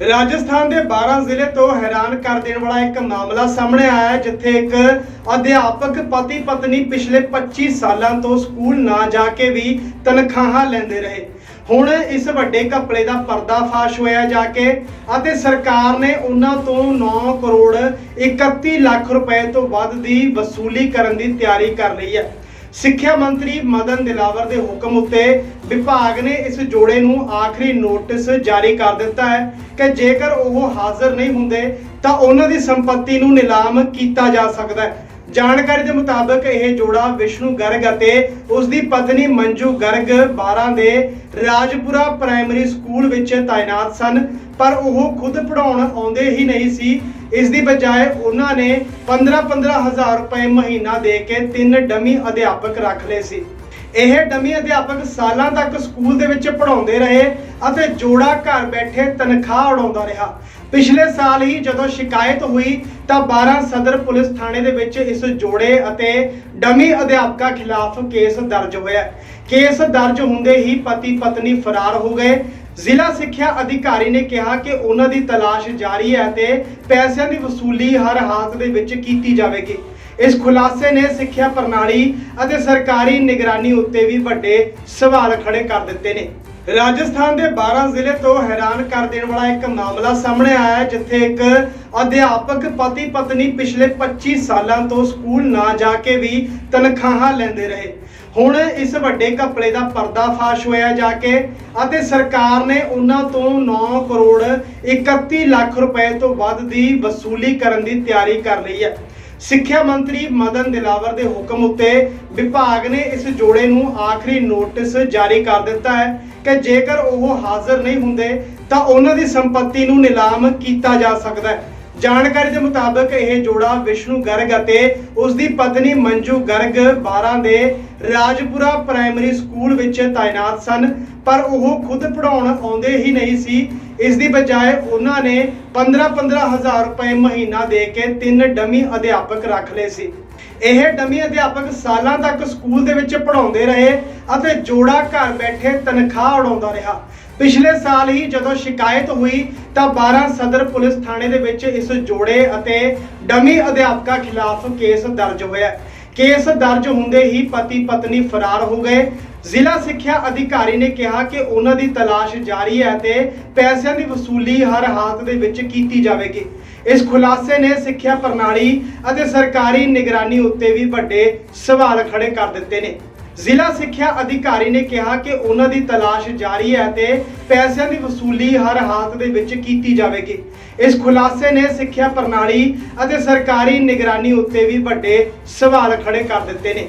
ਰਾਜਸਥਾਨ ਦੇ 12 ਜ਼ਿਲ੍ਹੇ ਤੋਂ ਹੈਰਾਨ ਕਰ ਦੇਣ ਵਾਲਾ ਇੱਕ ਮਾਮਲਾ ਸਾਹਮਣੇ ਆਇਆ ਹੈ, ਜਿੱਥੇ ਇੱਕ ਅਧਿਆਪਕ ਪਤੀ ਪਤਨੀ ਪਿਛਲੇ 25 ਸਾਲਾਂ ਤੋਂ ਸਕੂਲ ਨਾ ਜਾ ਕੇ ਵੀ ਤਨਖਾਹਾਂ ਲੈਂਦੇ ਰਹੇ। ਹੁਣ ਇਸ ਵੱਡੇ ਘਪਲੇ ਦਾ ਪਰਦਾਫਾਸ਼ ਹੋਇਆ ਜਾ ਕੇ ਅਤੇ ਸਰਕਾਰ ਨੇ ਉਹਨਾਂ ਤੋਂ 9 ਕਰੋੜ 31 ਲੱਖ ਰੁਪਏ ਤੋਂ ਵੱਧ ਦੀ ਵਸੂਲੀ ਕਰਨ ਦੀ ਤਿਆਰੀ ਕਰ ਲਈ ਹੈ। ਸਿੱਖਿਆ ਮੰਤਰੀ ਮਦਨ ਦਿਲਾਵਰ ਦੇ ਹੁਕਮ ਉੱਤੇ ਵਿਭਾਗ ਨੇ ਇਸ ਜੋੜੇ ਨੂੰ ਆਖਰੀ ਨੋਟਿਸ ਜਾਰੀ ਕਰ ਦਿੱਤਾ ਹੈ ਕਿ ਜੇਕਰ ਉਹ ਹਾਜ਼ਰ ਨਹੀਂ ਹੁੰਦੇ ਤਾਂ ਉਹਨਾਂ ਦੀ ਸੰਪਤੀ ਨੂੰ ਨਿਲਾਮ ਕੀਤਾ ਜਾ ਸਕਦਾ ਹੈ। ਜਾਣਕਾਰੀ ਦੇ ਮੁਤਾਬਕ ਇਹ ਜੋੜਾ ਵਿਸ਼ਨੂੰ ਗਰਗ ਅਤੇ ਉਸ ਦੀ ਪਤਨੀ ਮੰਜੂ ਗਰਗ 12 ਦੇ ਰਾਜਪੁਰਾ ਪ੍ਰਾਇਮਰੀ ਸਕੂਲ ਵਿੱਚ ਤਾਇਨਾਤ ਸਨ, ਪਰ ਉਹ ਖੁਦ ਪੜਾਉਣ ਆਉਂਦੇ ਹੀ ਨਹੀਂ ਸੀ। ਇਸ ਦੀ ਬਜਾਏ ਉਹਨਾਂ ਨੇ 15-15 ਹਜ਼ਾਰ ਰੁਪਏ ਮਹੀਨਾ ਦੇ ਕੇ ਤਿੰਨ ਡਮੀ ਅਧਿਆਪਕ ਰੱਖ ਲਏ ਸੀ। ਇਹ ਡਮੀ ਅਧਿਆਪਕ ਸਾਲਾਂ ਤੱਕ ਸਕੂਲ ਦੇ ਵਿੱਚ ਪੜਾਉਂਦੇ ਰਹੇ ਅਤੇ ਜੋੜਾ ਘਰ ਬੈਠੇ ਤਨਖਾਹ ਉਡਾਉਂਦਾ ਰਿਹਾ। ਪਿਛਲੇ ਸਾਲ ਹੀ ਜਦੋਂ ਸ਼ਿਕਾਇਤ ਹੋਈ ਤਾਂ 12 ਸਦਰ ਪੁਲਿਸ ਥਾਣੇ ਦੇ ਵਿੱਚ ਇਸ ਜੋੜੇ ਅਤੇ ਡਮੀ ਅਧਿਆਪਕਾਂ ਖਿਲਾਫ ਕੇਸ ਦਰਜ ਹੋਇਆ। ਕੇਸ ਦਰਜ ਹੁੰਦੇ ਹੀ ਪਤੀ ਪਤਨੀ ਫਰਾਰ ਹੋ ਗਏ। ਜ਼ਿਲ੍ਹਾ ਸਿੱਖਿਆ ਅਧਿਕਾਰੀ ਨੇ ਕਿਹਾ ਕਿ ਉਹਨਾਂ ਦੀ ਤਲਾਸ਼ ਜਾਰੀ ਹੈ ਤੇ ਪੈਸਿਆਂ ਦੀ ਵਸੂਲੀ ਹਰ ਹਾਲਤ ਦੇ ਵਿੱਚ ਕੀਤੀ ਜਾਵੇਗੀ। ਇਸ ਖੁਲਾਸੇ ਨੇ ਸਿੱਖਿਆ ਪ੍ਰਣਾਲੀ ਅਤੇ ਸਰਕਾਰੀ ਨਿਗਰਾਨੀ ਉੱਤੇ ਵੀ ਵੱਡੇ ਸਵਾਲ ਖੜੇ ਕਰ ਦਿੱਤੇ ਨੇ। ਰਾਜਸਥਾਨ ਦੇ 12 ਜ਼ਿਲ੍ਹੇ ਤੋਂ ਹੈਰਾਨ ਕਰ ਦੇਣ ਵਾਲਾ ਇੱਕ ਮਾਮਲਾ ਸਾਹਮਣੇ ਆਇਆ ਹੈ, ਜਿੱਥੇ ਇੱਕ ਅਧਿਆਪਕ ਪਤੀ ਪਤਨੀ ਪਿਛਲੇ 25 ਸਾਲਾਂ ਤੋਂ ਸਕੂਲ ਨਾ ਜਾ ਕੇ ਵੀ ਤਨਖਾਹਾਂ ਲੈਂਦੇ ਰਹੇ। ਹੁਣ ਇਸ ਵੱਡੇ ਘਪਲੇ ਦਾ ਪਰਦਾਫਾਸ਼ ਹੋਇਆ ਜਾ ਕੇ ਅਤੇ ਸਰਕਾਰ ਨੇ ਉਹਨਾਂ ਤੋਂ 9 ਕਰੋੜ 31 ਲੱਖ ਰੁਪਏ ਤੋਂ ਵੱਧ ਦੀ ਵਸੂਲੀ ਕਰਨ ਦੀ ਤਿਆਰੀ ਕਰ ਲਈ ਹੈ। ਸਿੱਖਿਆ ਮੰਤਰੀ ਮਦਨ ਦਿਲਾਵਰ ਦੇ ਹੁਕਮ ਉੱਤੇ ਵਿਭਾਗ ਨੇ ਇਸ ਜੋੜੇ ਨੂੰ ਆਖਰੀ ਨੋਟਿਸ ਜਾਰੀ ਕਰ ਦਿੱਤਾ ਹੈ। ਕਿ ਜੇਕਰ ਉਹ ਹਾਜ਼ਰ ਨਹੀਂ ਹੁੰਦੇ, ਤਾਂ ਉਹਨਾਂ ਦੀ ਸੰਪਤੀ ਨੂੰ ਨਿਲਾਮ ਕੀਤਾ ਜਾ ਸਕਦਾ ਹੈ। ਜਾਣਕਾਰੀ ਦੇ ਮੁਤਾਬਕ ਇਹ ਜੋੜਾ ਵਿਸ਼ਨੂੰ ਗਰਗ ਅਤੇ ਉਸ ਦੀ ਪਤਨੀ ਮੰਜੂ ਗਰਗ 12 ਦੇ ਰਾਜਪੁਰਾ ਪ੍ਰਾਇਮਰੀ ਸਕੂਲ ਵਿੱਚ ਤਾਇਨਾਤ ਸਨ, ਪਰ ਉਹ ਖੁਦ ਪੜਾਉਣ ਆਉਂਦੇ ਹੀ ਨਹੀਂ ਸੀ। ਇਸ ਦੀ ਬਜਾਏ ਉਹਨਾਂ ਨੇ 15-15 ਹਜ਼ਾਰ ਰੁਪਏ ਮਹੀਨਾ ਦੇ ਕੇ ਤਿੰਨ ਡਮੀ ਅਧਿਆਪਕ ਰੱਖ ਲਏ ਸੀ। ਇਹ ਡਮੀ ਅਧਿਆਪਕ ਸਾਲਾਂ ਤੱਕ ਸਕੂਲ ਦੇ ਵਿੱਚ ਪੜਾਉਂਦੇ ਰਹੇ ਅਤੇ ਜੋੜਾ ਘਰ ਬੈਠੇ ਤਨਖਾਹ ਉਡਾਉਂਦਾ ਰਿਹਾ। ਪਿਛਲੇ ਸਾਲ ਹੀ ਜਦੋਂ ਸ਼ਿਕਾਇਤ ਹੋਈ ਤਾਂ 12 ਸਦਰ ਪੁਲਿਸ ਥਾਣੇ ਦੇ ਵਿੱਚ ਇਸ ਜੋੜੇ ਅਤੇ ਡਮੀ ਅਧਿਆਪਕਾਂ ਖਿਲਾਫ ਕੇਸ ਦਰਜ ਹੋਇਆ। ਕੇਸ ਦਰਜ ਹੁੰਦੇ ਹੀ ਪਤੀ ਪਤਨੀ ਫਰਾਰ ਹੋ ਗਏ ਜ਼ਿਲ੍ਹਾ ਸਿੱਖਿਆ ਅਧਿਕਾਰੀ ਨੇ ਕਿਹਾ ਕਿ ਉਹਨਾਂ ਦੀ ਤਲਾਸ਼ ਜਾਰੀ ਹੈ ਤੇ ਪੈਸਿਆਂ ਦੀ ਵਸੂਲੀ ਹਰ ਹਾਲਤ ਦੇ ਵਿੱਚ ਕੀਤੀ ਜਾਵੇਗੀ। ਇਸ ਖੁਲਾਸੇ ਨੇ ਸਿੱਖਿਆ ਪ੍ਰਣਾਲੀ ਅਤੇ ਸਰਕਾਰੀ ਨਿਗਰਾਨੀ ਉੱਤੇ ਵੀ ਵੱਡੇ ਸਵਾਲ ਖੜੇ ਕਰ ਦਿੱਤੇ ਨੇ। ਜ਼ਿਲ੍ਹਾ ਸਿੱਖਿਆ ਅਧਿਕਾਰੀ ਨੇ ਕਿਹਾ ਕਿ ਉਹਨਾਂ ਦੀ ਤਲਾਸ਼ ਜਾਰੀ ਹੈ ਤੇ ਪੈਸਿਆਂ ਦੀ ਵਸੂਲੀ ਹਰ ਹਾਲਤ ਦੇ ਵਿੱਚ ਕੀਤੀ ਜਾਵੇਗੀ। ਇਸ ਖੁਲਾਸੇ ਨੇ ਸਿੱਖਿਆ ਪ੍ਰਣਾਲੀ ਅਤੇ ਸਰਕਾਰੀ ਨਿਗਰਾਨੀ ਉੱਤੇ ਵੀ ਵੱਡੇ ਸਵਾਲ ਖੜੇ ਕਰ ਦਿੱਤੇ ਨੇ।